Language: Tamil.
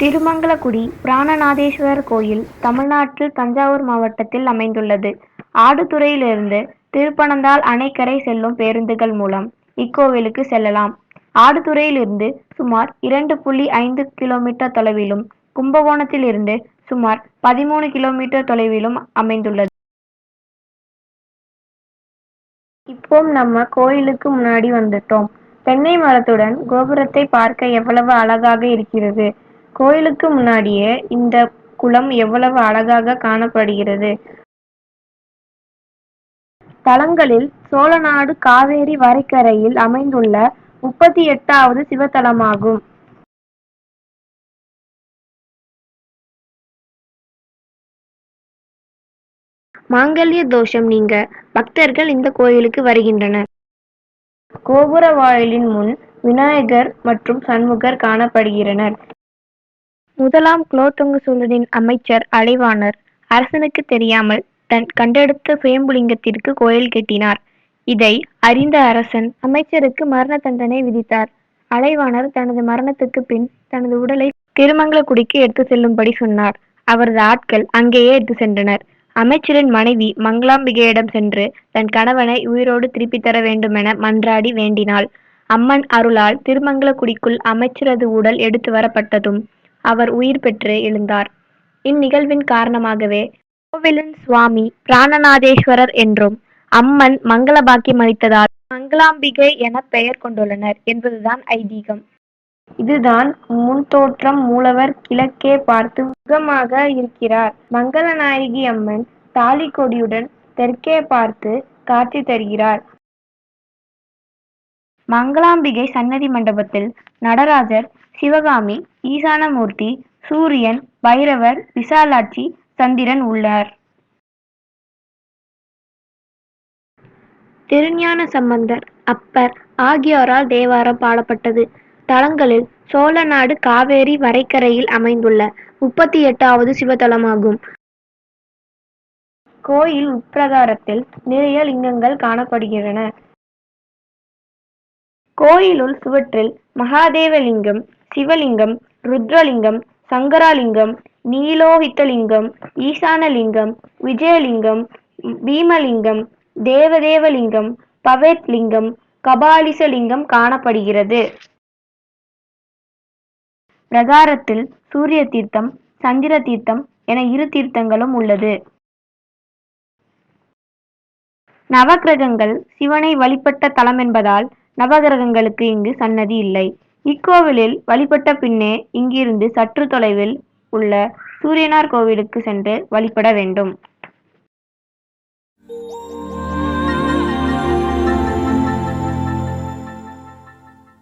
திருமங்கலக்குடி பிராணநாதேஸ்வரர் கோயில் தமிழ்நாட்டில் தஞ்சாவூர் மாவட்டத்தில் அமைந்துள்ளது. ஆடுதுறையிலிருந்து திருப்பனந்தாள் அணைக்கரை செல்லும் பேருந்துகள் மூலம் இக்கோவிலுக்கு செல்லலாம். ஆடுதுறையிலிருந்து சுமார் இரண்டு புள்ளி ஐந்து கிலோமீட்டர் தொலைவிலும், கும்பகோணத்திலிருந்து சுமார் பதிமூணு கிலோமீட்டர் தொலைவிலும் அமைந்துள்ளது. இப்போ நம்ம கோயிலுக்கு முன்னாடி வந்துட்டோம். தென்னை மரத்துடன் கோபுரத்தை பார்க்க எவ்வளவு அழகாக இருக்கிறது. கோயிலுக்கு முன்னாடியே இந்த குளம் எவ்வளவு அழகாக காணப்படுகிறது. தலங்களில் சோழநாடு காவேரி வரைக்கரையில் அமைந்துள்ள முப்பத்தி எட்டாவது சிவத்தலமாகும். மாங்கல்ய தோஷம் நீங்க பக்தர்கள் இந்த கோயிலுக்கு வருகின்றனர். கோபுர வாயிலின் முன் விநாயகர் மற்றும் சண்முகர் காணப்படுகிறனர். முதலாம் குலோத்துங்க சோழனின் அமைச்சர் அலைவாணர் அரசனுக்கு தெரியாமல் தன் கண்டெடுத்த சுயம்புலிங்கத்திற்கு கோயில் கட்டினார். இதை அறிந்த அரசன் அமைச்சருக்கு மரண தண்டனை விதித்தார். அலைவாணர் தனது மரணத்துக்கு பின் தனது உடலை திருமங்கலக்குடிக்கு எடுத்து செல்லும்படி சொன்னார். அவரது ஆட்கள் அங்கேயே எடுத்து சென்றனர். அமைச்சரின் மனைவி மங்களாம்பிகையிடம் சென்று தன் கணவனை உயிரோடு திருப்பித் தர வேண்டுமென மன்றாடி வேண்டினாள். அம்மன் அருளால் திருமங்கலக்குடிக்குள் அமைச்சரது உடல் எடுத்து வரப்பட்டதும் அவர் உயிர் பெற்று எழுந்தார். இந்நிகழ்வின் காரணமாகவே கோவிலின் சுவாமி பிராணநாதேஸ்வரர் என்றும், அம்மன் மங்கள பாக்கியம் அளித்ததால் மங்களாம்பிகை என பெயர் கொண்டுள்ளனர் என்பதுதான் ஐதீகம். இதுதான் முன்தோற்றம் மூலவர் கிழக்கே பார்த்து முகமாக இருக்கிறார். மங்களநாயகி அம்மன் தாலிக்கொடியுடன் தெற்கே பார்த்து காட்சி தருகிறார். மங்களாம்பிகை சன்னதி மண்டபத்தில் நடராஜர், சிவகாமி, ஈசானமூர்த்தி, சூரியன், பைரவர், விசாலாட்சி, சந்திரன் உள்ளனர். திருஞான சம்பந்தர், அப்பர் ஆகியோரால் தேவாரம் பாடப்பட்டது. தலங்களில் சோழநாடு காவேரி வரைக்கரையில் அமைந்துள்ள முப்பத்தி எட்டாவது சிவத்தலமாகும். கோயில் உட்பிரகாரத்தில் நிறைய லிங்கங்கள் காணப்படுகின்றன. கோயிலுள் சுவற்றில் மகாதேவலிங்கம், சிவலிங்கம், ருத்ரலிங்கம், சங்கராலிங்கம் நீலோகிதலிங்கம், ஈசானலிங்கம், விஜயலிங்கம், பீமலிங்கம், தேவதேவலிங்கம், பவேத்லிங்கம், கபாலிசலிங்கம் காணப்படுகிறது. பிரகாரத்தில் சூரிய தீர்த்தம், சந்திர தீர்த்தம் என இரு தீர்த்தங்களும் உள்ளது. நவக்கிரகங்கள் சிவனை வழிபட்ட தலம் என்பதால் நவகிரகங்களுக்கு இங்கு சன்னதி இல்லை. இக்கோவிலில் வழிபட்ட பின்னே இங்கிருந்து சற்று தொலைவில் உள்ள சூரியனார் கோவிலுக்கு சென்று வழிபட வேண்டும்.